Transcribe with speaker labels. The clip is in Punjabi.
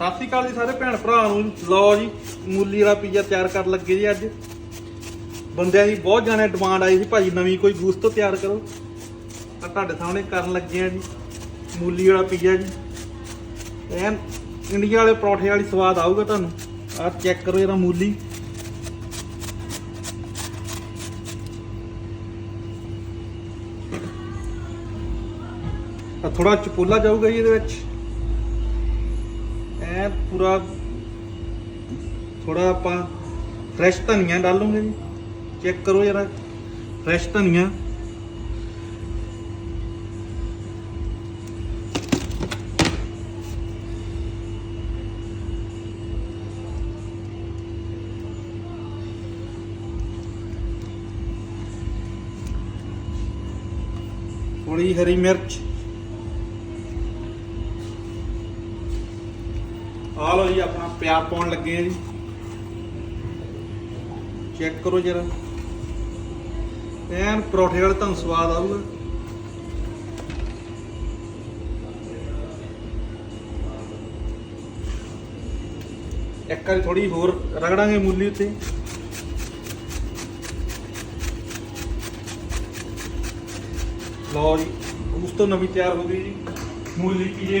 Speaker 1: ਸਤਿ ਸ਼੍ਰੀ ਅਕਾਲ ਜੀ ਸਾਰੇ ਭੈਣ ਭਰਾ ਨੂੰ। ਲਓ ਜੀ, ਮੂਲੀ ਵਾਲਾ ਪੀਜ਼ਾ ਤਿਆਰ ਕਰਨ ਲੱਗੇ ਜੀ ਅੱਜ। ਬੰਦਿਆਂ ਦੀ ਬਹੁਤ ਜਾਣੇ ਡਿਮਾਂਡ ਆਈ ਸੀ, ਭਾਜੀ ਨਵੀਂ ਕੋਈ ਗੂਸਤ ਤਿਆਰ ਕਰੋ। ਆ ਤੁਹਾਡੇ ਸਾਹਮਣੇ ਕਰਨ ਲੱਗੇ ਆ ਜੀ, ਮੂਲੀ ਵਾਲਾ ਪੀਜ਼ਾ ਜੀ। ਐਨ ਇੰਡੀਆ ਵਾਲੇ ਪਰੌਠੇ ਵਾਲੀ ਸਵਾਦ ਆਊਗਾ ਤੁਹਾਨੂੰ। ਆ ਚੈੱਕ ਕਰੋ ਇਹਦਾ ਮੂਲੀ। ਆ ਥੋੜਾ ਚਪੋਲਾ ਜਾਊਗਾ ਜੀ ਇਹਦੇ ਵਿੱਚ। ਐ ਪੂਰਾ ਥੋੜਾ ਆਪਾਂ ਫਰੈਸ਼ ਧਨੀਆ ਡਾਲੂਗੇ ਜੀ। ਚੈੱਕ ਕਰੋ ਜਰਾ ਫਰੈਸ਼ ਧਨੀਆ। ਥੋੜੀ ਹਰੀ ਮਿਰਚ। ਆ ਲਓ ਜੀ, ਆਪਣਾ ਪਿਆਜ਼ ਪਾਉਣ ਲੱਗੇ ਆ ਜੀ। ਚੈੱਕ ਕਰੋ ਜਰਾ। ਐਨ ਪਰੌਠੇ ਵਾਲਾ ਤੁਹਾਨੂੰ ਸਵਾਦ ਆਊਗਾ। ਇੱਕ ਵਾਰੀ ਥੋੜੀ ਹੋਰ ਰਗੜਾਂਗੇ ਮੂਲੀ ਉੱਤੇ। ਲਓ ਜੀ, ਉਸ ਤੋਂ ਨਵੀਂ ਤਿਆਰ ਹੋ ਗਈ ਜੀ। ਮੂਲੀ ਪੀਏ